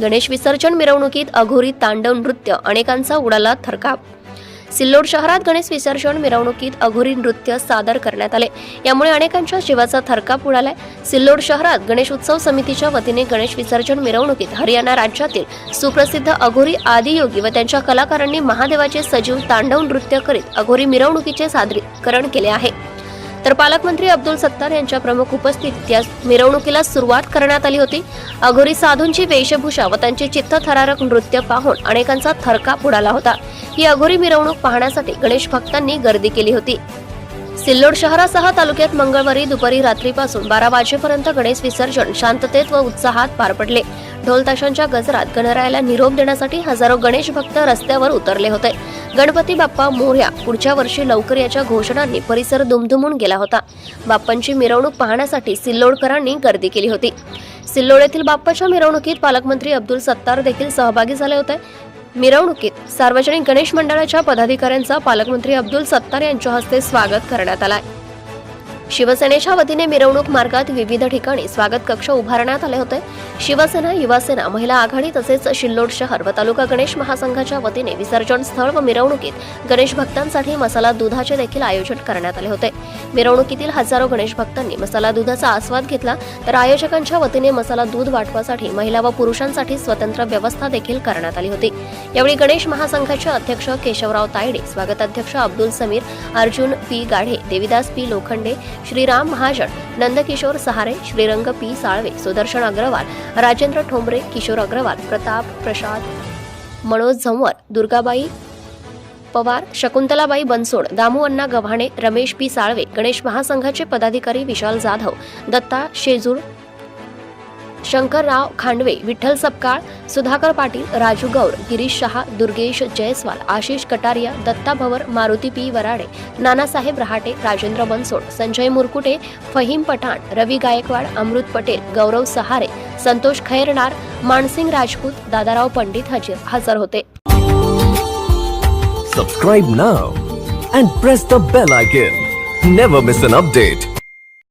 गणेश विसर्जन मिरवणुकीत अघोरी तांडव नृत्य अनेकांचा उडाला थरकाप. सिल्लोड शहरात गणेश विसर्जन मिरवणुकीत अघोरी नृत्य सादर करण्यात आले. यामुळे अनेकांच्या जीवाचा थरकाप उडालाय. सिल्लोड शहरात गणेश उत्सव समितीच्या वतीने गणेश विसर्जन मिरवणुकीत हरियाणा राज्यातील सुप्रसिद्ध अघोरी आदियोगी व त्यांच्या कलाकारांनी महादेवाचे सजीव तांडव नृत्य करीत अघोरी मिरवणुकीचे सादरीकरण केले आहे. तर पालकमंत्री अब्दुल सत्तार यांच्या प्रमुख उपस्थितीत या मिरवणुकीला सुरुवात करण्यात आली होती. अघोरी साधूंची वेशभूषा व त्यांचे चित्तथरारक नृत्य पाहून अनेकांचा थरकाप उडाला होता. ही अघोरी मिरवणूक पाहण्यासाठी गणेश भक्तांनी गर्दी केली होती. सिल्लोड शहरासह तालुक्यात मंगळवारी दुपारी रात्रीपासून बारा वाजेपर्यंत गणेश विसर्जन शांततेत व उत्साहात पार पडले. ढोलताशांच्या गजरात गणरायाला निरोप देण्यासाठी हजारो गणेश भक्त रस्त्यावर उतरले होते. गणपती बाप्पा मोर्या पुढच्या वर्षी लवकर याच्या घोषणांनी परिसर दुमधुमून गेला होता. बाप्पांची मिरवणूक पाहण्यासाठी सिल्लोडकरांनी गर्दी केली होती. सिल्लोड येथील बाप्पाच्या मिरवणुकीत पालकमंत्री अब्दुल सत्तार देखील सहभागी झाले होते. मिरवणुकीत सार्वजनिक गणेश मंडळाच्या पदाधिकाऱ्यांचा पालकमंत्री अब्दुल सत्तार यांच्या हस्ते स्वागत करण्यात आलाय. शिवसेनेच्या वतीने मिरवणूक मार्गात विविध ठिकाणी स्वागत कक्ष उभारण्यात आले होते. शिवसेना युवासेना महिला आघाडी तसेच शिल्लोड शहर व तालुका गणेश महासंघाच्या वतीने विसर्जन स्थळ व मिरवणुकीत गणेश भक्तांसाठी मसाला दुधाचे देखील आयोजन करण्यात आले होते. मिरवणुकीतील हजारो गणेश भक्तांनी मसाला दुधाचा आस्वाद घेतला तर आयोजकांच्या वतीने मसाला दूध वाटपासाठी महिला व पुरुषांसाठी स्वतंत्र व्यवस्था देखील करण्यात आली होती. यावेळी गणेश महासंघाचे अध्यक्ष केशवराव तायडे स्वागताध्यक्ष Abdul Sameer Arjun P Gadhe Devidas P Lokhande Shriram Mahajan Nandkishor Sahare Shrirang P. Salve Sudarshan Agrawal Rajendra Thombare Kishor Agrawal Pratap Prasad Manoj Zanwar Durgabai Pawar Shakuntalabai Bansod Damu Anna Gavhane Ramesh P. Salve Ganesh महासंघाचे पदाधिकारी Vishal Jadhav Datta Shejul Shankarrao Khandve Vitthal Sapkal Sudhakar Patil Raju Gaur Girish Shah Durgesh Jaiswal Ashish Kataria Datta Bhavar Maruti P Varade Nanasaheb Rahate Rajendra Bansod Sanjay Murkute Faheem Pathan Ravi Gaikwad Amrut Patel Gaurav Sahare Santosh Khairnar Mansingh Rajput Dadarao Pandit हजर हजर होते. Subscribe now and press the bell icon never miss an update